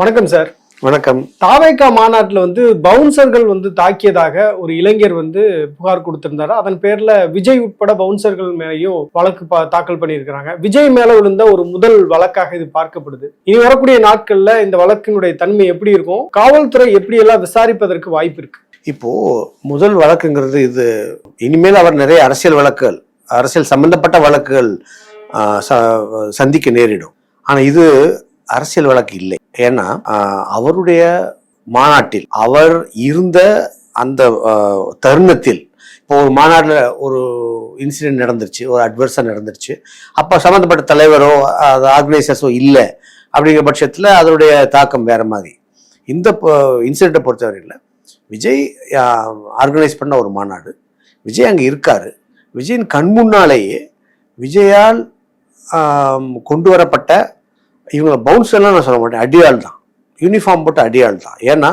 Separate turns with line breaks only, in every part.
வணக்கம் சார்
வணக்கம்.
தாவேகா மாநாட்டில் வந்து பவுன்சர்கள் வந்து தாக்கியதாக ஒரு இளைஞர் வந்து புகார் கொடுத்திருந்தாரு. அதன் பேர்ல விஜய் உட்பட பவுன்சர்கள் மேலேயும் வழக்கு தாக்கல் பண்ணியிருக்கிறாங்க. விஜய் மேல விழுந்த ஒரு முதல் வழக்காக இது பார்க்கப்படுது. இனி வரக்கூடிய நாட்கள்ல இந்த வழக்கினுடைய தன்மை எப்படி இருக்கும்? காவல்துறை எப்படி எல்லாம் விசாரிப்பதற்கு வாய்ப்பு இருக்கு?
இப்போ முதல் வழக்குங்கிறது இது இனிமேல் அவர் நிறைய அரசியல் வழக்குகள் அரசியல் சம்பந்தப்பட்ட வழக்குகள் சந்திக்க நேரிடும். ஆனா இது அரசியல் வழக்கு இல்லை. ஏன்னா அவருடைய மாநாட்டில் அவர் இருந்த அந்த தருணத்தில் இப்போ ஒரு மாநாட்டில் ஒரு இன்சிடென்ட் நடந்துருச்சு ஒரு அட்வர்ஸாக நடந்துருச்சு. அப்போ சம்மந்தப்பட்ட தலைவரோ அது ஆர்கனைசர்ஸோ இல்லை. அப்படிங்கிற பட்சத்தில் அதனுடைய தாக்கம் வேறு மாதிரி. இந்த இன்சிடெண்ட்டை பொறுத்தவரையில் விஜய் ஆர்கனைஸ் பண்ண ஒரு மாநாடு. விஜய் அங்கே இருக்கார். விஜயின் கண் முன்னாலேயே விஜயால் கொண்டு வரப்பட்ட இவங்க பவுன்ஸ் எல்லாம் நான் சொல்ல மாட்டேன். அடியாள் தான். யூனிஃபார்ம் போட்டு அடியாள் தான். ஏன்னா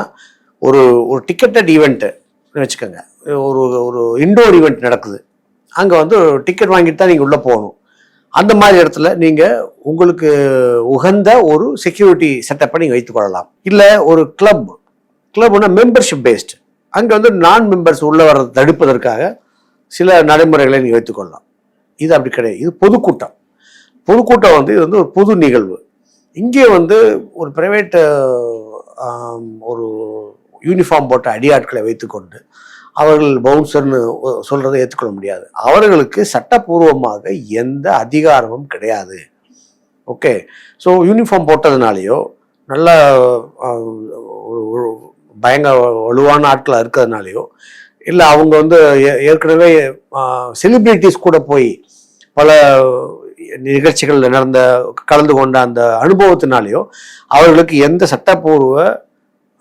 ஒரு ஒரு டிக்கெட்டட் ஈவெண்ட்டு வச்சுக்கோங்க. ஒரு ஒரு இண்டோர் ஈவெண்ட் நடக்குது. அங்கே வந்து டிக்கெட் வாங்கிட்டு தான் நீங்கள் உள்ளே போகணும். அந்த மாதிரி இடத்துல நீங்கள் உங்களுக்கு உகந்த ஒரு செக்யூரிட்டி செட்டப்பை நீங்கள் வைத்துக்கொள்ளலாம் இல்லை ஒரு கிளப் கிளப்னா மெம்பர்ஷிப் பேஸ்டு அங்கே வந்து நான் மெம்பர்ஸ் உள்ளே வர்றதை தடுப்பதற்காக சில நடைமுறைகளை நீங்கள் வைத்துக்கொள்ளலாம் இது அப்படி கிடையாது. இது பொதுக்கூட்டம். பொதுக்கூட்டம் வந்து இது வந்து ஒரு பொது நிகழ்வு. இங்கே வந்து ஒரு ப்ரைவேட்டு ஒரு யூனிஃபார்ம் போட்ட அடியாட்களை வைத்துக்கொண்டு அவர்கள் பவுன்சர்னு சொல்கிறத ஏற்றுக்கொள்ள முடியாது. அவர்களுக்கு சட்டப்பூர்வமாக எந்த அதிகாரமும் கிடையாது. ஓகே ஸோ யூனிஃபார்ம் போட்டதுனாலேயோ நல்ல பயங்கர வலுவான ஆட்களாக இருக்கிறதுனாலையோ இல்லை அவங்க வந்து ஏ- ஏற்கனவே செலிப்ரிட்டிஸ் கூட போய் பல நிகழ்ச்சிகளில் நடந்த கலந்து கொண்ட அந்த அனுபவத்தினாலேயோ அவர்களுக்கு எந்த சட்டப்பூர்வ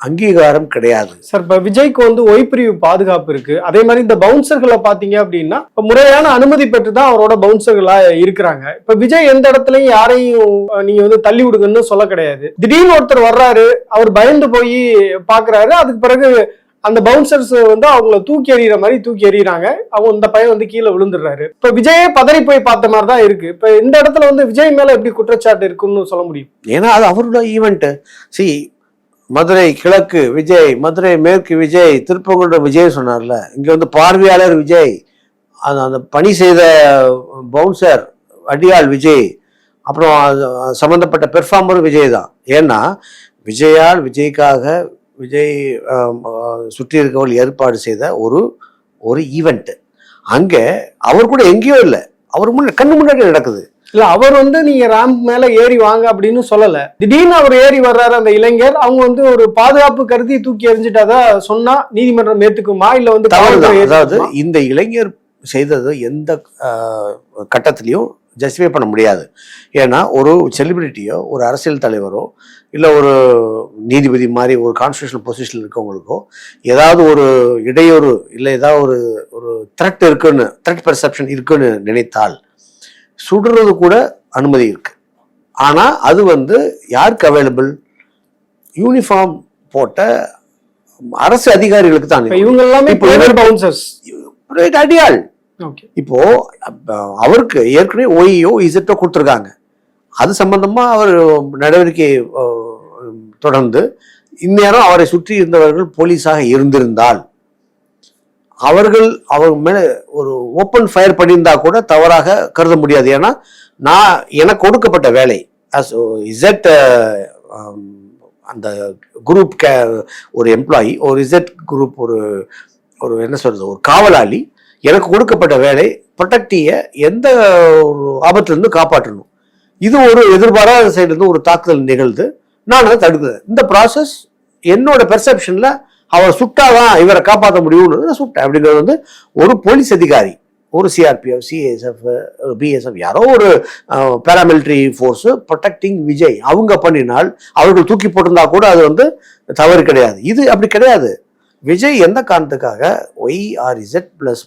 அங்கீகாரம் கிடையாது.
சார் இப்ப விஜய்க்கு வந்து ஒய்பிரிவு பாதுகாப்பு இருக்கு. அதே மாதிரி இந்த பவுன்சர்களை பாத்தீங்க அப்படின்னா இப்போ முறையான அனுமதி பெற்று தான் அவரோட பவுன்சர்களா இருக்கிறாங்க. இப்ப விஜய் எந்த இடத்துலயும் யாரையும் நீங்க வந்து தள்ளி விடுங்கன்னு சொல்ல கிடையாது. திடீர்னு ஒருத்தர் வர்றாரு அவர் பயந்து போய் பாக்குறாரு. அதுக்கு பிறகு அந்த பவுன்சர்ஸ் வந்து அவங்கள தூக்கி எறிகிற மாதிரி தூக்கி எறிகிறாங்க அவங்க இந்த பையன் வந்து கீழே விழுந்துடுறாரு. இப்போ விஜயே பதறி போய் பார்த்த மாதிரி தான் இருக்கு. இப்போ இந்த இடத்துல வந்து விஜய் மேல எப்படி குற்றச்சாட்டு இருக்குன்னு சொல்ல முடியும்?
ஏன்னா அது அவரோட ஈவெண்ட்டு சி மதுரை கிழக்கு விஜய் மதுரை மேற்கு விஜய் திருப்பங்குன்ற விஜய் சொன்னார்ல. இங்க வந்து பார்வையாளர் விஜய் அந்த அந்த பணி செய்த பவுன்சர் அடியாள் விஜய் அப்புறம் அது சம்பந்தப்பட்ட பெர்ஃபார்மரும் விஜய் தான். ஏன்னா விஜயால் விஜய்க்காக விஜய் சுற்றி இருக்கவர்கள் ஏற்பாடு செய்த ஒரு ஒரு ஈவெண்ட் அங்கே அவர் கூட எங்கேயோ இல்லை. அவர் முன்னாடி கண்ணு முன்னாடி நடக்குது.
இல்ல அவர் வந்து நீங்க ரேம்ப் மேல ஏறி வாங்க அப்படின்னு சொல்லல. திடீர்னு அவர் ஏறி வர்றாரு அந்த இளைஞர். அவங்க வந்து ஒரு பாதுகாப்பு கருதி தூக்கி எறிஞ்சிட்டதா சொன்னா நீதிமன்றம் ஏத்துக்குமா? இல்ல வந்து
அதாவது? இந்த இளைஞர் செய்தது எந்த கட்டத்திலையும் ஜஸ்டிஃபை பண்ண முடியாது. ஏன்னா ஒரு செலிபிரிட்டியோ ஒரு அரசியல் தலைவரோ இல்லை ஒரு நீதிபதி மாதிரி ஒரு கான்ஸ்டியூஷனல் பொசிஷனில் இருக்கவங்களுக்கோ ஏதாவது ஒரு இடையூறு இல்லை ஏதாவது ஒரு ஒரு த்ரெட் இருக்குன்னு த்ரெட் பெர்செப்ஷன் இருக்குன்னு நினைத்தால் சுடுறது கூட அனுமதி இருக்கு. ஆனால் அது வந்து யாருக்கு அவைலபிள் யூனிஃபார்ம் போட்ட அரசு அதிகாரிகளுக்கு தான்
இவங்க எல்லாமே
அடியாள். இப்போ அவருக்கு ஏற்கனவே ஒய்யோ இசட்டோ கொடுத்துருக்காங்க. அது சம்பந்தமா அவர் நடவடிக்கை தொடர்ந்து இந்நேரம் அவரை சுற்றி இருந்தவர்கள் போலீஸாக இருந்திருந்தால் அவர்கள் அவர் மேலே ஒரு ஓப்பன் ஃபயர் பண்ணியிருந்தா கூட தவறாக கருத முடியாது. ஏன்னா நான் எனக்கு கொடுக்கப்பட்ட வேலை இசட் அந்த குரூப் கே ஒரு எம்ப்ளாயி ஒரு இசட் குரூப் ஒரு ஒரு என்ன சொல்றது ஒரு காவலாளி எனக்கு கொடுக்கப்பட்ட வேலை ப்ரொடெக்டிய எந்த ஒரு காப்பாற்றணும். இது ஒரு எதிர்பாராத சைட்லேருந்து ஒரு தாக்குதல் நிகழ்ந்து நான் அதை தடுக்கிறேன் இந்த ப்ராசஸ் என்னோட பெர்செப்ஷனில் அவர் சுட்டாதான் இவரை காப்பாற்ற முடியும்னு நான் சுட்டேன். அப்படிங்கிறது வந்து ஒரு போலீஸ் அதிகாரி ஒரு சிஆர்பிஎஃப் சிஎஸ்எஃப் பிஎஸ்எஃப் யாரோ ஒரு பேராமிலிட்ரி ஃபோர்ஸு ப்ரொடெக்டிங் விஜய். அவங்க பண்ணினால் அவர்கள் தூக்கி போட்டிருந்தா கூட அது வந்து தவறு கிடையாது. இது அப்படி கிடையாது. விஜய் எந்த காரணத்துக்காக ஒய் ஆர் இசட் பிளஸ்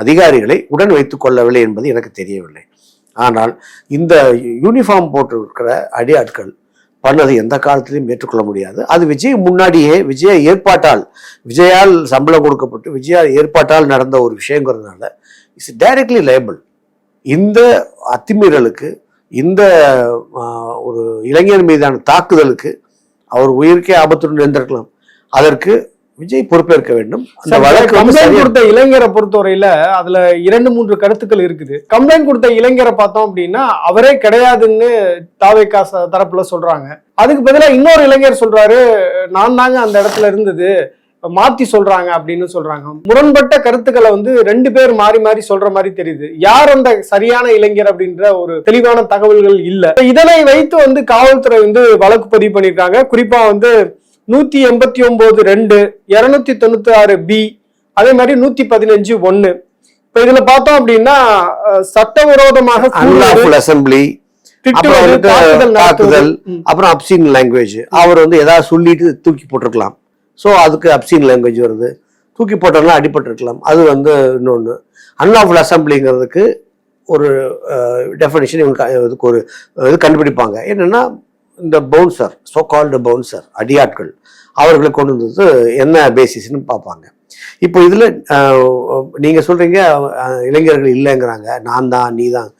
அதிகாரிகளை உடன் வைத்துக் கொள்ளவில்லை என்பது எனக்கு தெரியவில்லை. ஆனால் இந்த யூனிஃபார்ம் போட்டிருக்கிற அடியாட்கள் பண்ணது எந்த காலத்திலையும் ஏற்றுக்கொள்ள முடியாது. அது விஜய் முன்னாடியே விஜய ஏற்பாட்டால் விஜயால் சம்பளம் கொடுக்கப்பட்டு விஜயா ஏற்பாட்டால் நடந்த ஒரு விஷயங்கிறதுனால இட்ஸ் டைரக்ட்லி லேபிள் இந்த அத்துமீறலுக்கு இந்த ஒரு இளைஞர் மீதான தாக்குதலுக்கு அவர் உயிருக்கே ஆபத்துடன் இருந்திருக்கலாம். அதற்கு விஜய் பொறுப்பேற்க வேண்டும். அந்த வழக்கு
கம்ப்ளைண்ட் கொடுத்த இளைஞரை பொறுத்தவரையில அதுல இரண்டு மூன்று கருத்துக்கள் இருக்குது. கம்ப்ளைண்ட் கொடுத்த இளைஞரை பார்த்தோம் அப்படின்னா அவரே கிடையாதுன்னு தாவேக்கா ச- தரப்புல சொல்றாங்க. அதுக்கு பதிலா இன்னொரு இளைஞர் சொல்றாரு நான் தாங்க அந்த இடத்துல இருந்தது மாத்தி சொல்றாங்க அப்படின்னு சொல்றாங்க. முரண்பட்ட கருத்துக்களை வந்து ரெண்டு பேர் மாறி மாறி சொல்ற மாதிரி தெரியுது. யார் அந்த சரியான இளைஞர் அப்படின்ற ஒரு தெளிவான தகவல்கள் இல்ல. இதனை வைத்து வந்து காவல்துறை வந்து வழக்கு பதிவு பண்ணியிருக்காங்க. குறிப்பா வந்து நூத்தி எண்பத்தி ஒன்பது ரெண்டு இருநூத்தி தொண்ணூத்தி ஆறு பி அதே மாதிரி நூத்தி பதினஞ்சு ஒண்ணு இப்ப இதுல பார்த்தோம் அப்படின்னா சட்டவிரோதமாக
அசம்பிளி
தாக்குதல்.
அப்புறம் அப்சீன் லாங்குவேஜ் அவர் வந்து ஏதாவது சொல்லிட்டு தூக்கி போட்டிருக்கலாம். ஸோ அதுக்கு அப்சீன் லாங்குவேஜ் வருது. தூக்கி போட்டவங்களாம் அடிபட்டிருக்கலாம் அது வந்து இன்னொன்று அன்லாஃபுல் அசம்பிளிங்கிறதுக்கு ஒரு டெஃபினேஷன் இவங்க இதுக்கு ஒரு இது கண்டுபிடிப்பாங்க. என்னன்னா இந்த பவுன்சர் சோ கால்டு பவுன்சர் அடியாட்கள் அவர்களை கொண்டு வந்தது என்ன பேசிஸ்னு பார்ப்பாங்க. இப்போ இதில் நீங்கள் சொல்கிறீங்க இளைஞர்கள் இல்லைங்கிறாங்க நான் தான் நீ தான்.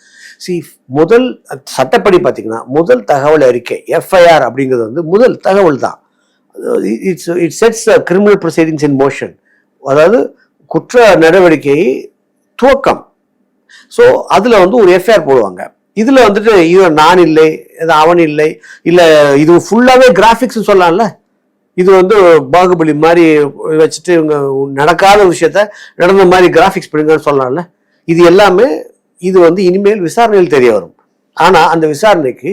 சி முதல் சட்டப்படி பார்த்தீங்கன்னா முதல் தகவல் அறிக்கை எஃப்ஐஆர் அப்படிங்கிறது வந்து முதல் தகவல் தான். It's it sets criminal proceedings in motion அதாவது குற்ற நடவடிக்கை துவக்கம். ஸோ அதில் வந்து ஒரு எஃப்ஐஆர் போடுவாங்க. இதில் வந்துட்டு இவன் நான் இல்லை இது அவன் இல்லை. இல்லை இது ஃபுல்லாகவே கிராஃபிக்ஸ் சொல்லலாம்ல? இது வந்து பாகுபலி மாதிரி வச்சுட்டு இவங்க நடக்காத விஷயத்த நடந்த மாதிரி கிராஃபிக்ஸ் பண்ணுங்கன்னு சொல்லலாம்ல? இது எல்லாமே இது வந்து இனிமேல் விசாரணையில் தெரிய வரும். ஆனால் அந்த விசாரணைக்கு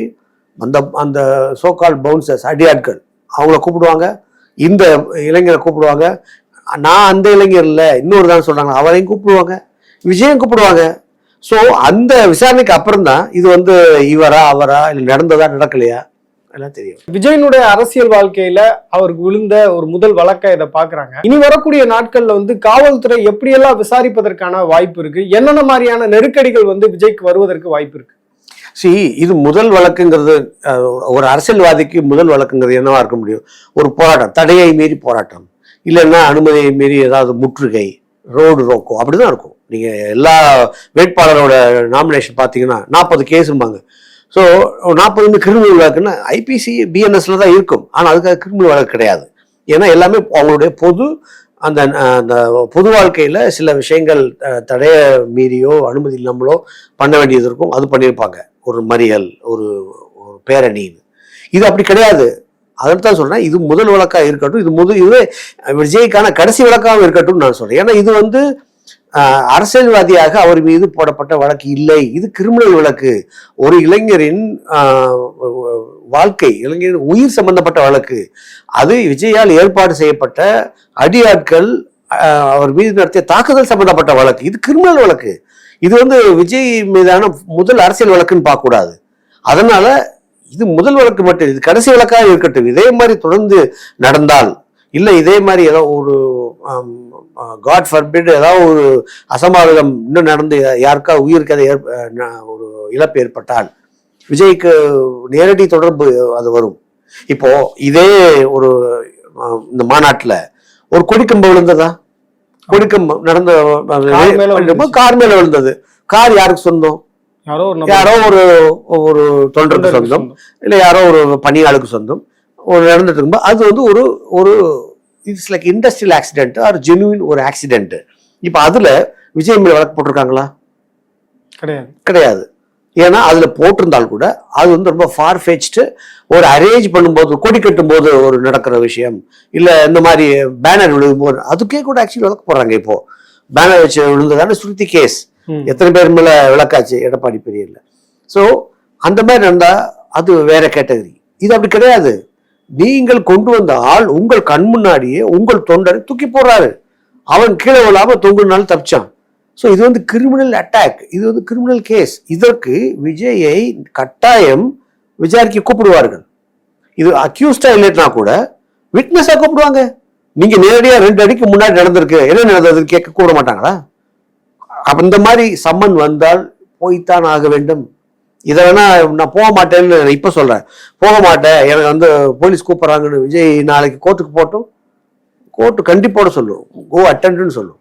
அந்த அந்த சோகால் பவுன்சர்ஸ் அடியாட்கள் அவங்கள கூப்பிடுவாங்க. இந்த இளைஞரை கூப்பிடுவாங்க. நான் அந்த இளைஞர் இல்லை இன்னொரு தான் சொல்கிறாங்க அவரையும் கூப்பிடுவாங்க. விஜயம் கூப்பிடுவாங்க. ஸோ அந்த விசாரணைக்கு அப்புறம் தான் இது வந்து இவரா அவரா இல்லை நடந்ததா நடக்கலையா? எல்லாம் தெரியும்.
விஜயனுடைய அரசியல் வாழ்க்கையில அவருக்கு விழுந்த ஒரு முதல் வழக்கா இதை பாக்குறாங்க. இனி வரக்கூடிய நாட்கள்ல வந்து காவல்துறை எப்படியெல்லாம் விசாரிப்பதற்கான வாய்ப்பு இருக்கு? என்னென்ன மாதிரியான நெருக்கடிகள் வந்து விஜய்க்கு வருவதற்கு வாய்ப்பு இருக்கு?
சி இது முதல் வழக்குங்கிறது ஒரு அரசியல்வாதிக்கு முதல் வழக்குங்கிறது என்னவா இருக்க முடியும்? ஒரு போராட்டம் தடையை மீறி போராட்டம். இல்லைன்னா அனுமதியை மீறி ஏதாவது முற்றுகை. ரோடு ரோக்கோ அப்படிதான் இருக்கும். நீங்கள் எல்லா வேட்பாளரோட நாமினேஷன் பார்த்தீங்கன்னா நாற்பது கேஸும்பாங்க. ஸோ நாற்பது வந்து கிரிமினல் வழக்குன்னா ஐபிசி பிஎன்எஸ்ல தான் இருக்கும். ஆனால் அதுக்காக கிரிமினல் வழக்கு கிடையாது. ஏன்னா எல்லாமே அவங்களுடைய பொது அந்த அந்த பொது வாழ்க்கையில் சில விஷயங்கள் தடைய மீறியோ அனுமதி இல்லாமலோ பண்ண வேண்டியது இருக்கும். அது பண்ணியிருப்பாங்க. ஒரு மறியல் ஒரு ஒரு பேரணின்னு இது அப்படி கிடையாது. அதை தான் சொல்கிறேன் இது முதல் விளக்காக இருக்கட்டும் இது முதல் இது விஜய்க்கான கடைசி வழக்காகவும் இருக்கட்டும் நான் சொல்கிறேன் ஏன்னா இது வந்து அரசியல்வாதியாக அவர் மீது போடப்பட்ட வழக்கு இல்லை. இது கிரிமினல் வழக்கு. ஒரு இளைஞரின் வாழ்க்கை இளைஞரின் உயிர் சம்பந்தப்பட்ட வழக்கு. அது விஜயால் ஏற்பாடு செய்யப்பட்ட அடியாட்கள் அவர் மீது நடத்திய தாக்குதல் சம்பந்தப்பட்ட வழக்கு. இது கிரிமினல் வழக்கு. இது வந்து விஜய் மீதான முதல் அரசியல் வழக்குன்னு பார்க்கக்கூடாது. அதனால இது முதல் வழக்கு மட்டும் இது கடைசி வழக்காக இருக்கட்டும். இதே மாதிரி தொடர்ந்து நடந்தால் இல்லை இதே மாதிரி ஏதோ ஒரு காட் ஃபர்பிட் ஏதாவது ஒரு அசம்பாவிதம் இன்னும் நடந்து யாருக்கா உயிருக்கு அதை ஏற்ப ஒரு இழப்பு ஏற்பட்டால் விஜய்க்கு நேரடி தொடர்பு அது வரும். இப்போ இதே ஒரு இந்த மாநாட்டில் ஒரு கொடிக்கம்பு விழுந்ததா? கொடிக்கம்பு நடந்த.
கார் மேல
விழுந்தது. கார் யாருக்கு சொந்தம்?
யாரோ ஒரு
யாரோ ஒரு ஒரு தொண்டருக்கு சொந்தம். இல்லை யாரோ ஒரு பணியாளுக்கு சொந்தம் ஒரு நடந்துட்டு இருக்கும்போது அது வந்து ஒரு ஒரு it's like industrial accident or genuine ஒரு ஆக்சிடென்ட் இப்போ அதுல விஜய் மேல வழக்கு போட்டிருக்காங்களா?
கிடையாது.
கிடையாது. ஏன்னா அதுல போட்டிருந்தால் கூட அது வந்து ரொம்ப ஃபார் ஃபெச்டு ஒரு அரேஞ்ச் பண்ணும்போது கொடி கட்டும் போது ஒரு நடக்கிற விஷயம். இல்ல இந்த மாதிரி பேனர் விழுகும்போது அதுக்கே கூட ஆக்சுவலி வழக்கு போடுறாங்க இப்போ. பேனர் வச்சு விழுந்ததான ஸ்ருதி கேஸ். எத்தனை பேர் மேல விளக்காச்சு? எடப்பாடி பெரியல ஸோ அந்த மாதிரி நடந்தா அது வேற கேட்டகரி இது அப்படி கிடையாது. நீங்கள் கொண்டு வந்த ஆள் உங்கள் கண் முன்னாடியே உங்கள் தொண்டரை தூக்கி போடுறாரு. அவன் கீழே விழாம தொங்குனாலும் தப்பிச்சான். ஸோ இது வந்து கிரிமினல் அட்டாக் இது வந்து கிரிமினல் கேஸ் இதற்கு விஜயை கட்டாயம் விசாரிக்க கூப்பிடுவார்கள். இது அக்யூஸ்டா இல்லைன்னா கூட விட்னஸா கூப்பிடுவாங்க. நீங்க நேரடியா ரெண்டு அடிக்கு முன்னாடி நடந்திருக்கு. என்ன நடந்ததுன்னு கேட்க கூட மாட்டாங்களா? அந்த மாதிரி சம்மன் வந்தால் போய்த்தான் ஆக வேண்டும். இதை வேணா நான் போக மாட்டேன்னு நான் இப்ப சொல்றேன். போக மாட்டேன். எனக்கு வந்து போலீஸ் கூப்பிடுறாங்கன்னு விஜய் நாளைக்கு கோர்ட்டுக்கு போட்டும். கோர்ட்டு கண்டிப்போட சொல்லும். கோ அட்டன்ட்னு சொல்லும்.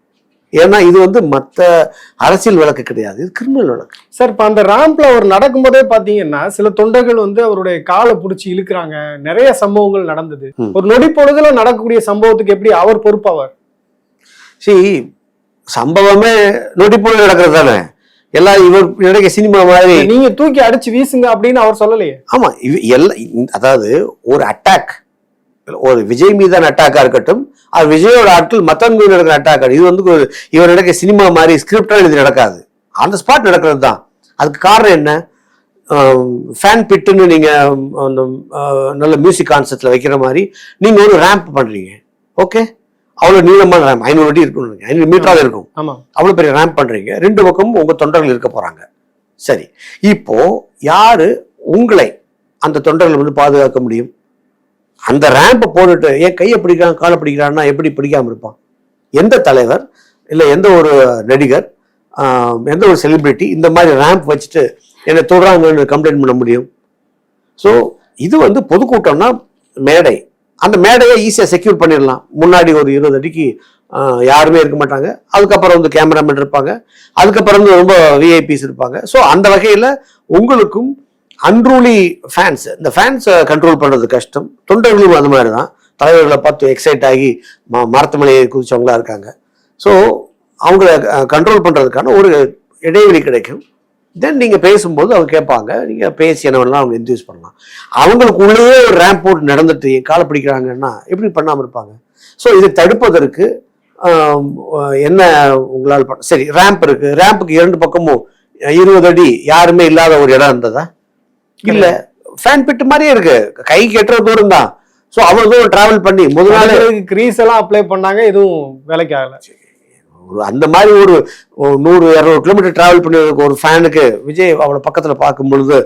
ஏன்னா இது வந்து மற்ற அரசியல் வழக்கு கிடையாது. இது கிரிமினல் வழக்கு.
சார் இப்ப அந்த ரேம்ப்ல அவர் நடக்கும்போதே பாத்தீங்கன்னா சில தொண்டர்கள் வந்து அவருடைய காலை பிடிச்சி இழுக்கிறாங்க. நிறைய சம்பவங்கள் நடந்தது. ஒரு நொடி பொழுதுல நடக்கக்கூடிய சம்பவத்துக்கு எப்படி அவர் பொறுப்பாவார்?
சரி சம்பவமே நொடிப்புள்ள நடக்கிறது தானே? எல்லாம் இவர் நடக்க சினிமா மாதிரி.
நீங்க தூக்கி அடிச்சு வீசுங்க அப்படின்னு அவர் சொல்லலையே?
ஆமா எல்லாம் அதாவது ஒரு அட்டாக் ஒரு விஜய் மீதான அட்டாக்கா இருக்கட்டும் விஜயோட ஆட்கள் மத்தவங்க மீது நடக்கிற அட்டாக் இது வந்து ஒரு இவர் நடக்க சினிமா மாதிரி ஸ்கிரிப்டா இது நடக்காது. அந்த ஸ்பாட் நடக்கிறது தான். அதுக்கு காரணம் என்ன? ஃபேன் பிட்டுன்னு நீங்க ஆம், அந்த நல்ல மியூசிக் கான்செப்ட்ல வைக்கிற மாதிரி நீங்க ஒரு ரேம்ப் பண்றீங்க. ஓகே அவ்வளவு நீளமான ரேம்ப் ஐநூறு அடி இருக்கும் ஐநூறு மீட்டராக இருக்கும்.
ஆமா.
அவ்வளவு பெரிய ரேம்ப் பண்றீங்க. ரெண்டு பக்கமும் உங்க தொண்டர்கள் இருக்க போறாங்க. சரி. இப்போ யாரு உங்களை அந்த தொண்டர்கள் வந்து பாதுகாக்க முடியும்? அந்த ரேம்பை போட்டுட்டு ஏன் கையை பிடிக்கிறான் காலை பிடிக்கிறான்னா எப்படி பிடிக்காமல் இருப்பான்? எந்த தலைவர் இல்லை எந்த ஒரு நடிகர் எந்த ஒரு செலிபிரிட்டி இந்த மாதிரி ரேம்ப் வச்சுட்டு என்னை தொடுறாங்கன்னு கம்ப்ளைண்ட் பண்ண முடியும்? ஸோ இது வந்து பொதுக்கூட்டம்னா மேடை. அந்த மேடையை ஈஸியாக செக்யூர் பண்ணிடலாம். முன்னாடி ஒரு இருபது அடிக்கு யாருமே இருக்க மாட்டாங்க. அதுக்கப்புறம் வந்து கேமராமேன் இருப்பாங்க. அதுக்கப்புறம் வந்து ரொம்ப விஐபிஸ் இருப்பாங்க. ஸோ அந்த வகையில் உங்களுக்கும் அன்ரூலி ஃபேன்ஸ் இந்த ஃபேன்ஸை கண்ட்ரோல் பண்ணுறது கஷ்டம். தொண்டர்களும் அது மாதிரி தான் தலைவர்களை பார்த்து எக்ஸைட் ஆகி ம மரத்து மலையை குதிச்சவங்களா இருக்காங்க. ஸோ அவங்கள கண்ட்ரோல் பண்ணுறதுக்கான ஒரு இடைவெளி கிடைக்கும். தென் நீங்கள் பேசும்போது அவங்க கேட்பாங்க. நீங்கள் பேசி என்ன வேணாலும் அவங்க இன்ட்யூஸ் பண்ணலாம். அவங்களுக்குள்ளேயே ஒரு ரேம்ப் போட்டு நடந்துட்டு காலை பிடிக்கிறாங்கன்னா எப்படி பண்ணாமல் இருப்பாங்க? ஸோ இதை தடுப்பதற்கு என்ன உங்களால் பண்ண சரி ரேம்ப் இருக்குது ரேம்புக்கு இரண்டு பக்கமும் இருபது அடி யாருமே இல்லாத ஒரு இடம் இருந்ததா? இல்ல. ஃபேன் பிட் மாதிரியே இருக்கு. கை கெட்டுற தூரம் தான். ஸோ அவ்வளவு தூரம் டிராவல் பண்ணி முதல் நாள்
கிரீஸ் எல்லாம் அப்ளை பண்ணாங்க எதுவும் வேலைக்கு ஆகல.
ஒரு அந்த மாதிரி ஒரு நூறு இரநூறு கிலோமீட்டர் டிராவல் பண்ணி ஒரு ஃபேனுக்கு விஜய் அவளை பக்கத்துல பார்க்கும் பொழுது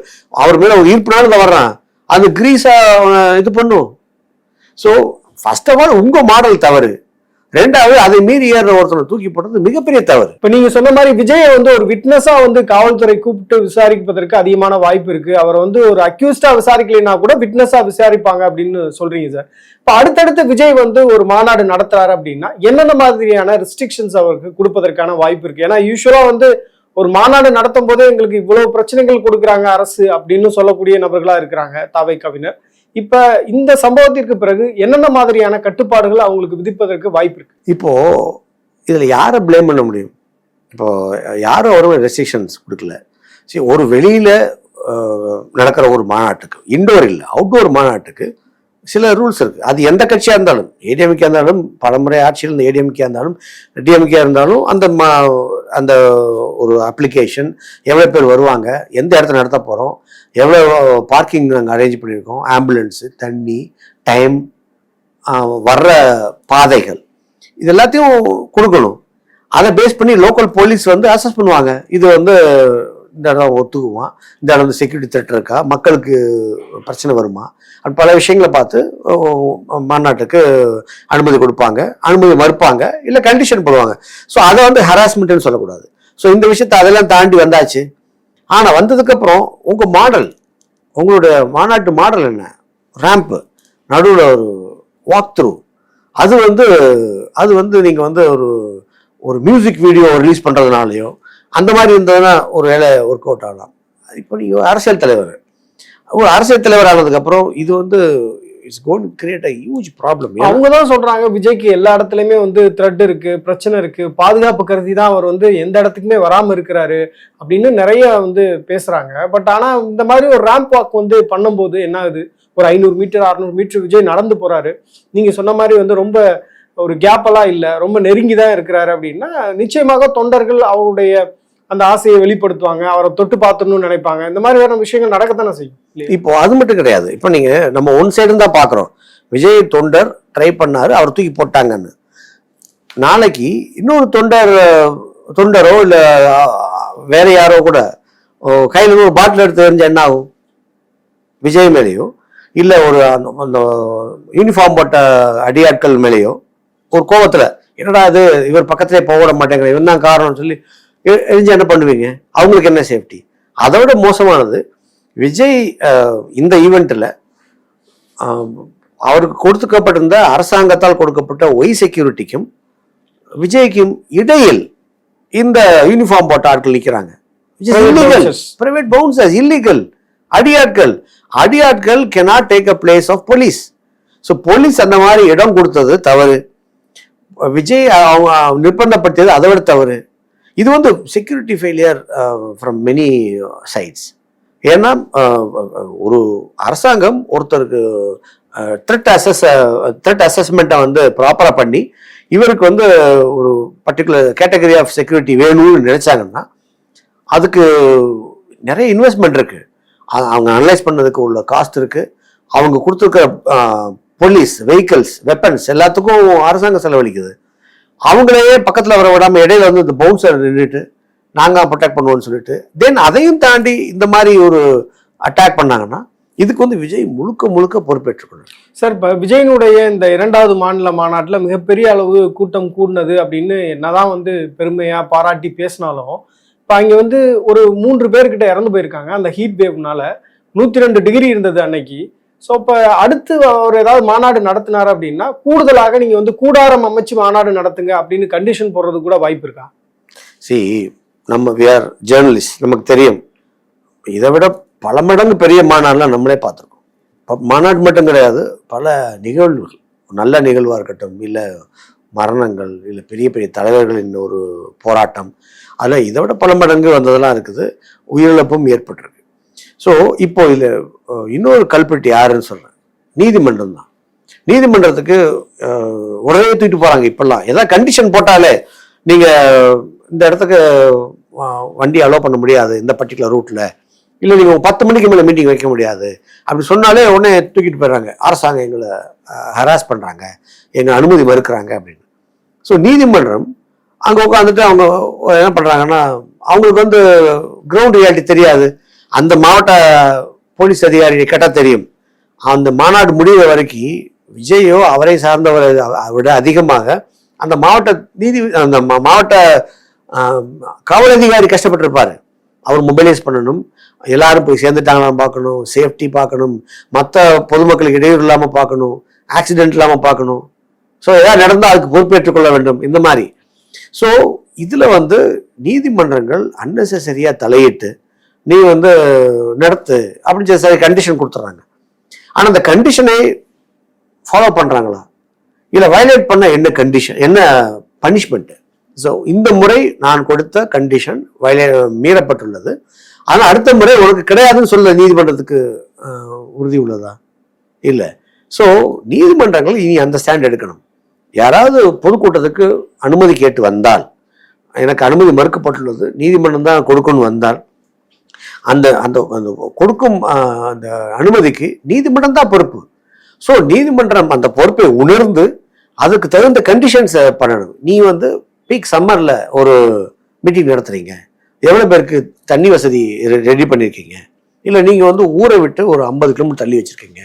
அவர் மேல ஒரு ஈர்ப்புனால தான் வர்றான். அந்த கிரீஸா இது பண்ணும். ஸோ ஃபர்ஸ்ட் ஆஃப் ஆல் உங்க மாடல் தவறு. ரெண்டாவது அதை மீறி ஏறுற ஒருத்தனை தூக்கி போட்டது மிகப்பெரிய தவறு.
இப்ப நீங்க சொன்ன மாதிரி விஜயை வந்து ஒரு விட்னஸா வந்து காவல்துறை கூப்பிட்டு விசாரிப்பதற்கு அதிகமான வாய்ப்பு இருக்கு. அவர் வந்து ஒரு அக்யூஸ்டா விசாரிக்கலைன்னா கூட விட்னஸா விசாரிப்பாங்க அப்படின்னு சொல்றீங்க சார் இப்ப அடுத்தடுத்து விஜய் வந்து ஒரு மாநாடு நடத்துறாரு அப்படின்னா என்னென்ன மாதிரியான ரெஸ்ட்ரிக்ஷன்ஸ் அவருக்கு கொடுப்பதற்கான வாய்ப்பு இருக்கு? ஏன்னா யூஸ்வலா வந்து ஒரு மாநாடு நடத்தும் போதே எங்களுக்கு இவ்வளவு பிரச்சனைகள் கொடுக்குறாங்க அரசு அப்படின்னு சொல்லக்கூடிய நபர்களா இருக்கிறாங்க தாவை கவிஞர். இப்ப இந்த சம்பவத்திற்கு பிறகு என்னென்ன மாதிரியான கட்டுப்பாடுகள் அவங்களுக்கு விதிப்பதற்கு வாய்ப்பு இருக்கு?
இப்போ இதுல யாரை ப்ளேம் பண்ண முடியும்? இப்போ யாரும் அவரும் ரெஸ்ட்ரிக்ஷன்ஸ் கொடுக்கல. சரி ஒரு வெளியில நடக்கிற ஒரு மாநாட்டுக்கு இண்டோர் இல்லை அவுட்டோர் மாநாட்டுக்கு சில ரூல்ஸ் இருக்கு. அது எந்த கட்சியாக இருந்தாலும் ஏடிஎம்கே இருந்தாலும் பலமுறை ஆட்சியில் இருந்த ஏடிஎம்கே இருந்தாலும் டிஎம்கே இருந்தாலும் அந்த மா அந்த ஒரு அப்ளிகேஷன் எவ்வளோ பேர் வருவாங்க எந்த இடத்துல நடத்த போகிறோம் எவ்வளோ பார்க்கிங் நாங்கள் அரேஞ்ச் பண்ணியிருக்கோம் ஆம்புலன்ஸு தண்ணி டைம் வர்ற பாதைகள் இது எல்லாத்தையும் கொடுக்கணும். அதை பேஸ் பண்ணி லோக்கல் போலீஸ் வந்து அசஸ் பண்ணுவாங்க. இது வந்து இந்த இடம் ஒத்துக்குமா இந்த இடம் வந்து செக்யூரிட்டி த்ரெட் இருக்கா? மக்களுக்கு பிரச்சனை வருமா? அப்படி பல விஷயங்களை பார்த்து மாநாட்டுக்கு அனுமதி கொடுப்பாங்க. அனுமதி மறுப்பாங்க. இல்லை கண்டிஷன் போடுவாங்க. ஸோ அதை வந்து ஹராஸ்மெண்ட்னு சொல்லக்கூடாது. ஸோ இந்த விஷயத்தை அதெல்லாம் தாண்டி வந்தாச்சு. ஆனால் வந்ததுக்கப்புறம் உங்கள் மாடல் உங்களுடைய மாநாட்டு மாடல் என்ன? ரேம்ப்பு நடுவில் ஒரு வாக் த்ரூ அது வந்து அது வந்து நீங்கள் வந்து ஒரு ஒரு மியூசிக் வீடியோ ரிலீஸ் பண்ணுறதுனாலையோ அந்த மாதிரி இருந்ததுன்னா ஒரு வேலை ஒர்க் அவுட் ஆகலாம். இப்போ நீங்கள் அரசியல் தலைவர். ஒரு அரசியல் தலைவர் ஆனதுக்கப்புறம் இது வந்து it's gonna create a huge problem
அவங்க தான் சொல்றாங்க விஜய்க்கு எல்லா இடத்துலையுமே வந்து த்ரெட் இருக்கு பிரச்சனை இருக்கு. பாதுகாப்பு கருதி தான் அவர் வந்து எந்த இடத்துக்குமே வராமல் இருக்கிறாரு அப்படின்னு நிறைய வந்து பேசுறாங்க. பட் ஆனால் இந்த மாதிரி ஒரு ரேம்ப் வாக் வந்து பண்ணும்போது என்ன ஆகுது ஒரு ஐநூறு மீட்டர் அறுநூறு மீட்டர் விஜய் நடந்து போறாரு. நீங்க சொன்ன மாதிரி வந்து ரொம்ப ஒரு கேப்பெல்லாம் இல்லை. ரொம்ப நெருங்கி தான் இருக்கிறாரு அப்படின்னா நிச்சயமாக தொண்டர்கள் அவருடைய அந்த ஆசையை வெளிப்படுத்துவாங்க. அவரை தொட்டு பார்த்துடணும்னு நினைப்பாங்க. இந்த மாதிரி வேற விஷயங்கள் நடக்கத்தானே செய்யும்
இப்போ அது மட்டும் கிடையாது. இப்போ நீங்க நம்ம ஒன் சைடு தான் பார்க்குறோம். விஜய் தொண்டர் ட்ரை பண்ணாரு அவர் தூக்கி போட்டாங்கன்னு. நாளைக்கு இன்னொரு தொண்டர் தொண்டரோ இல்லை வேற யாரோ கூட ஓ, ஒரு பாட்டில் எடுத்து எறிஞ்சா என்ன ஆகும்? விஜய் மேலேயோ? இல்லை ஒரு அந்த- அந்த யூனிஃபார்ம் போட்ட அடியாட்கள் மேலேயோ? ஒரு கோவத்துல என்னடா இது? இவர் பக்கத்திலே போக விட மாட்டேங்கிற இவன் தான் காரணம்னு சொல்லி எரிஞ்சு என்ன பண்ணுவீங்க? அவங்களுக்கு என்ன சேஃப்டி அதோட மோசமானது விஜய் இந்த ஈவெண்ட்டில் அவருக்கு கொடுத்துக்கப்பட்டிருந்த அரசாங்கத்தால் கொடுக்கப்பட்ட ஒய் செக்யூரிட்டிக்கும் விஜய்க்கும் இடையில் இந்த யூனிஃபார்ம் போட்ட ஆட்கள் நிற்கிறாங்க. பிரைவேட் பவுன்சர்ஸ் இல்லீகல் அடியாட்கள். அடியாட்கள் cannot take a place of police so police அந்த மாதிரி இடம் கொடுத்தது தவறு. விஜய் அவங்க நிர்பந்தப்படுத்தியது அதை விட தவறு. இது வந்து security failure from many sides ஏன்னா uh, ஒரு அரசாங்கம் ஒருத்தருக்கு த்ரெட் அசஸ் த்ரெட் அசஸ்மெண்ட்டை வந்து ப்ராப்பராக பண்ணி இவருக்கு வந்து ஒரு பர்டிகுலர் கேட்டகரி ஆஃப் செக்யூரிட்டி வேணும்னு நினச்சாங்கன்னா அதுக்கு நிறைய இன்வெஸ்ட்மெண்ட் இருக்குது அவங்க அனலைஸ் பண்ணதுக்கு உள்ள காஸ்ட் இருக்குது அவங்க கொடுத்துருக்கிற uh, போலீஸ் வெஹிக்கிள்ஸ் வெப்பன்ஸ் எல்லாத்துக்கும் அரசாங்கம் செலவழிக்குது. அவங்களையே பக்கத்தில் வர விடாம இடையில வந்து இந்த பவுன்சர் நின்றுட்டு நாங்கள் ப்ரொடெக்ட் பண்ணுவோம்னு சொல்லிட்டு தென் அதையும் தாண்டி இந்த மாதிரி ஒரு அட்டாக் பண்ணாங்கன்னா இதுக்கு வந்து விஜய் முழுக்க முழுக்க பொறுப்பேற்றுக்கணும்.
சார் இப்போ விஜயனுடைய இந்த இரண்டாவது மாநில மாநாட்டில் மிகப்பெரிய அளவு கூட்டம் கூடினது அப்படின்னு என்னதான் வந்து பெருமையாக பாராட்டி பேசினாலும் இப்போ அங்கே வந்து ஒரு மூன்று பேர்கிட்ட இறந்து போயிருக்காங்க. அந்த ஹீட் வேவ்னால நூற்றி ரெண்டு டிகிரி இருந்தது அன்னைக்கு. ஸோ இப்போ அடுத்து அவர் ஏதாவது மாநாடு நடத்தினார் அப்படின்னா கூடுதலாக நீங்கள் வந்து கூடாரம் அமைச்சு மாநாடு நடத்துங்க அப்படின்னு கண்டிஷன் போடுறது கூட வாய்ப்பு இருக்கா?
சி நம்ம வி ஆர் ஜேர்னலிஸ்ட் நமக்கு தெரியும். இதை விட பல மடங்கு பெரிய மாநாடுலாம் நம்மளே பார்த்துருக்கோம். இப்போ மாநாடு மட்டும் கிடையாது பல நிகழ்வுகள். நல்ல நிகழ்வாக இருக்கட்டும் இல்லை மரணங்கள் இல்லை பெரிய பெரிய தலைவர்களின் ஒரு போராட்டம். அதில் இதை விட பல மடங்கு வந்ததெல்லாம் இருக்குது. உயிரிழப்பும் ஏற்பட்டிருக்கு. ஸோ இப்போ இதில் இன்னொரு கல்பெட்டு யாருன்னு சொல்கிறேன் நீதிமன்றம் தான். நீதிமன்றத்துக்கு உடனே தூக்கிட்டு போகிறாங்க இப்பெல்லாம். ஏதாவது கண்டிஷன் போட்டாலே நீங்கள் இந்த இடத்துக்கு வண்டி அலோவ் பண்ண முடியாது இந்த பர்டிகுலர் ரூட்டில் இல்லை நீங்கள் பத்து மணிக்கு மேலே மீட்டிங் வைக்க முடியாது. அப்படி சொன்னாலே உடனே தூக்கிட்டு போயிடுறாங்க. அரசாங்கம் எங்களை ஹராஸ் பண்ணுறாங்க எங்கள் அனுமதி மறுக்கிறாங்க அப்படின்னு. ஸோ நீதிமன்றம் அங்கே உட்காந்துட்டு அவங்க என்ன பண்ணுறாங்கன்னா அவங்களுக்கு வந்து கிரவுண்ட் ரியாலிட்டி தெரியாது. அந்த மாவட்ட போலீஸ் அதிகாரி கேட்டால் தெரியும். அந்த மாநாடு முடிகிற வரைக்கும் விஜயோ அவரை சார்ந்தவர் விட அதிகமாக அந்த மாவட்ட நீதி அந்த மாவட்ட காவல் அதிகாரி கஷ்டப்பட்டிருப்பாரு. அவர் மொபைலைஸ் பண்ணணும். எல்லாரும் போய் சேர்ந்துட்டாங்களான்னு பார்க்கணும். சேஃப்டி பார்க்கணும். மற்ற பொதுமக்களுக்கு இடையூறு இல்லாமல் பார்க்கணும். ஆக்சிடென்ட் இல்லாமல் பார்க்கணும். ஸோ ஏதாவது நடந்தால் அதுக்கு பொறுப்பேற்றுக்கொள்ள வேண்டும். இந்த மாதிரி. ஸோ இதில் வந்து நீதிமன்றங்கள் அன்னெசரியாக தலையிட்டு நீ வந்து நடத்து அப்படின்னு சொல்லி சரி கண்டிஷன் கொடுத்துட்றாங்க ஆனால் அந்த கண்டிஷனை ஃபாலோ பண்ணுறாங்களா இல்லை வயலேட் பண்ண என்ன கண்டிஷன் என்ன பனிஷ்மெண்ட்டு ஸோ இந்த முறை நான் கொடுத்த கண்டிஷன் வயலே மீறப்பட்டுள்ளது. ஆனால் அடுத்த முறை உனக்கு கிடையாதுன்னு சொல்ல நீதிமன்றத்துக்கு உறுதி உள்ளதா? இல்லை. ஸோ நீதிமன்றங்கள் இனி அந்த ஸ்டாண்ட் எடுக்கணும். யாராவது பொதுக்கூட்டத்துக்கு அனுமதி கேட்டு வந்தால் எனக்கு அனுமதி மறுக்கப்பட்டுள்ளது நீதிமன்றம் தான் கொடுக்கணும் வந்தால் அந்த அந்த அந்த கொடுக்கும் அந்த அனுமதிக்கு நீதிமன்றம் தான் பொறுப்பு. ஸோ நீதிமன்றம் அந்த பொறுப்பை உணர்ந்து அதுக்கு தகுந்த கண்டிஷன்ஸை பண்ணணும். நீ வந்து பீக் சம்மரில் ஒரு மீட்டிங் நடத்துகிறீங்க எவ்வளோ பேருக்கு தண்ணி வசதி ரெடி பண்ணியிருக்கீங்க இல்லை நீங்கள் வந்து ஊரை விட்டு ஒரு ஐம்பது கிலோமீட்டர் தள்ளி வச்சுருக்கீங்க.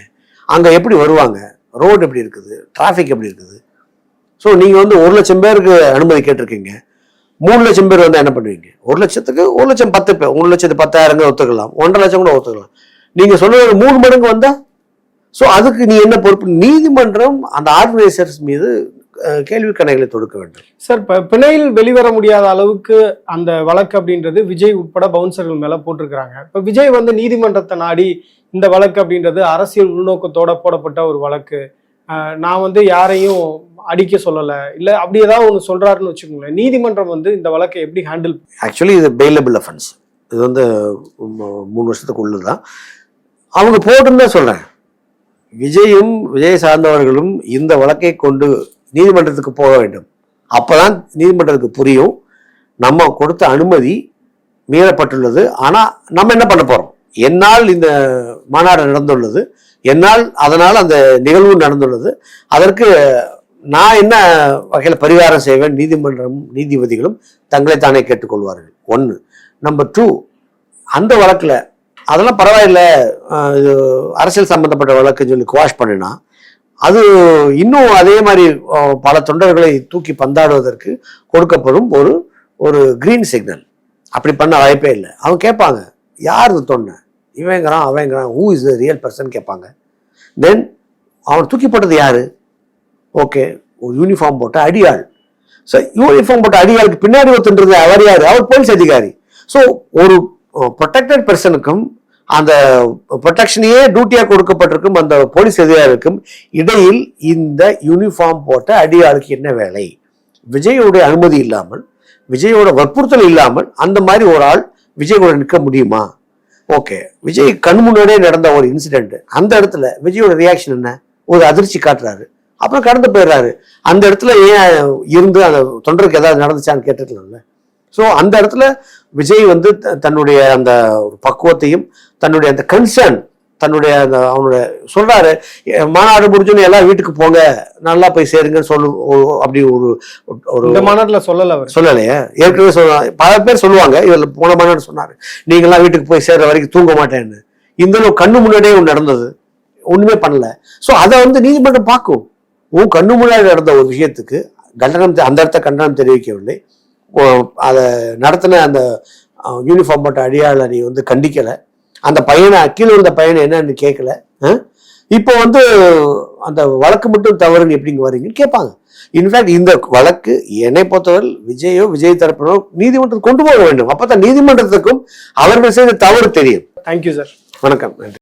அங்கே எப்படி வருவாங்க? ரோடு எப்படி இருக்குது? டிராஃபிக் எப்படி இருக்குது? ஸோ நீங்கள் வந்து ஒரு லட்சம் பேருக்கு அனுமதி கேட்டிருக்கீங்க. மூணு லட்சம் பேர் வந்தால் என்ன பண்ணுவீங்க? ஒரு லட்சத்துக்கு ஒரு லட்சம் பத்து பேர் ஒரு லட்சத்து பத்தாயிரங்க ஒத்துக்கலாம். ஒன்றரை லட்சம் கூட ஒத்துக்கலாம். நீங்கள் சொல்லுவது மூணு மடங்கு வந்தால் ஸோ அதுக்கு நீ என்ன பொறுப்பு? நீதிமன்றம் அந்த ஆர்கனைசர்ஸ் மீது கேள்வி கணைகளை தொடுக்க வேண்டும்.
சார் இப்போ பிணையில் வெளிவர முடியாத அளவுக்கு அந்த வழக்கு அப்படின்றது விஜய் உட்பட பவுன்சர்கள் மேலே போட்டிருக்கிறாங்க. இப்போ விஜய் வந்து நீதிமன்றத்தை நாடி இந்த வழக்கு அப்படின்றது அரசியல் உள்நோக்கத்தோட போடப்பட்ட ஒரு வழக்கு. நான் வந்து யாரையும் அடிக்க சொல்லலை. இல்லை அப்படி ஏதாவது ஒன்று சொல்கிறாருன்னு வச்சுக்கோங்களேன். நீதிமன்றம் வந்து இந்த வழக்கை எப்படி ஹேண்டில்
ஆக்சுவலி இது பெயிலபிள் அஃபென்ஸ் இது வந்து மூணு வருஷத்துக்கு உள்ளது தான் அவங்க போட்டுன்னு தான் சொல்கிறேன் விஜயும் விஜய் சார்ந்தவர்களும் இந்த வழக்கை கொண்டு நீதிமன்றத்துக்கு போக வேண்டும். அப்போ தான் நீதிமன்றத்துக்கு புரியும். நம்ம கொடுத்த அனுமதி மீறப்பட்டுள்ளது. ஆனால் நம்ம என்ன பண்ண போகிறோம் என்னால் இந்த மாநாடு நடந்துள்ளது. என்னால் அதனால் அந்த நிகழ்வு நடந்துள்ளது. அதற்கு நான் என்ன வகையில் பரிகாரம் செய்வேன்? நீதிமன்றம் நீதிபதிகளும் தங்களை தானே கேட்டுக்கொள்வார்கள். ஒன்று. நம்பர் டூ அந்த வழக்கில் அதெல்லாம் பரவாயில்ல இது அரசியல் சம்பந்தப்பட்ட வழக்குன்னு சொல்லி குவாஷ் பண்ணினா அது இன்னும் அதே மாதிரி பல தொண்டர்களை தூக்கி பந்தாடுவதற்கு கொடுக்கப்படும் ஒரு ஒரு கிரீன் சிக்னல் அப்படி பண்ண வாய்ப்பே இல்லை. அவங்க கேட்பாங்க யார் தொண்டை? இவங்கிறான் அவங்கிறான் who is the real person கேட்பாங்க தென் அவன் தூக்கி போட்டது ஓகே யூனிஃபார்ம் போட்ட அடியாள். ஸோ யூனிஃபார்ம் போட்ட அடியாளுக்கு பின்னாடி ஒருத்தன்றது அவர் யார்? அவர் போலீஸ் அதிகாரி. ஸோ ஒரு ப்ரொடெக்டட் பர்சனுக்கும் அந்த ப்ரொடெக்ஷனையே டியூட்டியாக கொடுக்கப்பட்டிருக்கும் அந்த போலீஸ் அதிகாரிக்கும் இடையில் இந்த யூனிஃபார்ம் போட்ட அடியாளுக்கு என்ன வேலை? விஜயோடைய அனுமதி இல்லாமல் விஜயோட வற்புறுத்தல் இல்லாமல் அந்த மாதிரி ஒரு ஆள் விஜய் கூட நிற்க முடியுமா? ஓகே விஜய் கண் முன்னாடியே நடந்த ஒரு இன்சிடென்ட் அந்த இடத்துல விஜயோட ரியாக்ஷன் என்ன? ஒரு அதிர்ச்சி காட்டுறாரு. அப்புறம் கடந்து போயிடுறாரு. அந்த இடத்துல ஏன் இருந்து அந்த தொண்டருக்கு ஏதாவது நடந்துச்சான்னு கேட்டுக்கலாம்ல ஸோ அந்த இடத்துல விஜய் வந்து த- தன்னுடைய அந்த பக்குவத்தையும் தன்னுடைய அந்த கன்சர்ன் தன்னுடைய அந்த அவனுடைய சொல்றாரு "எ, மாநாடு முடிஞ்சோன்னு எல்லாம் வீட்டுக்கு போங்க நல்லா போய் சேருங்கன்னு சொல்லு அப்படி ஒரு ஒரு
இந்த மாநாட்டுல சொல்லல
சொல்லலையே. ஏற்கனவே சொல்ல பல பேர் சொல்லுவாங்க இதுல போன மாநாடு சொன்னாரு நீங்களாம் வீட்டுக்கு போய் சேர்ற வரைக்கும் தூங்க மாட்டேன்னு. இந்த கண்ணு முன்னாடியே ஒன்று நடந்தது ஒண்ணுமே பண்ணல. ஸோ அதை வந்து நீதிமன்றம் பார்க்கும். உன் கண்ணு முன்னாடி நடந்த ஒரு விஷயத்துக்கு கண்டனம் அந்த இடத்த கண்டனம் தெரிவிக்கவில்லை. அதை நடத்தின அந்த யூனிஃபார்ம் போட்ட அடியாளை நீ வந்து கண்டிக்கலை. அந்த பையனை கீழே இருந்த பையனை என்னன்னு கேட்கல? இப்போ வந்து அந்த வழக்கு மட்டும் தவறுன்னு எப்படிங்க வரீங்கன்னு கேட்பாங்க இன்ஃபேக்ட் இந்த வழக்கு என்னை பொறுத்தவரை விஜயோ விஜய் தரப்பினோ நீதிமன்றத்துக்கு கொண்டு போக வேண்டும். அப்பதான் நீதிமன்றத்துக்கும் அவர்கள் செய்த தவறு தெரியும்.
தேங்க்யூ சார்
வணக்கம். நன்றி.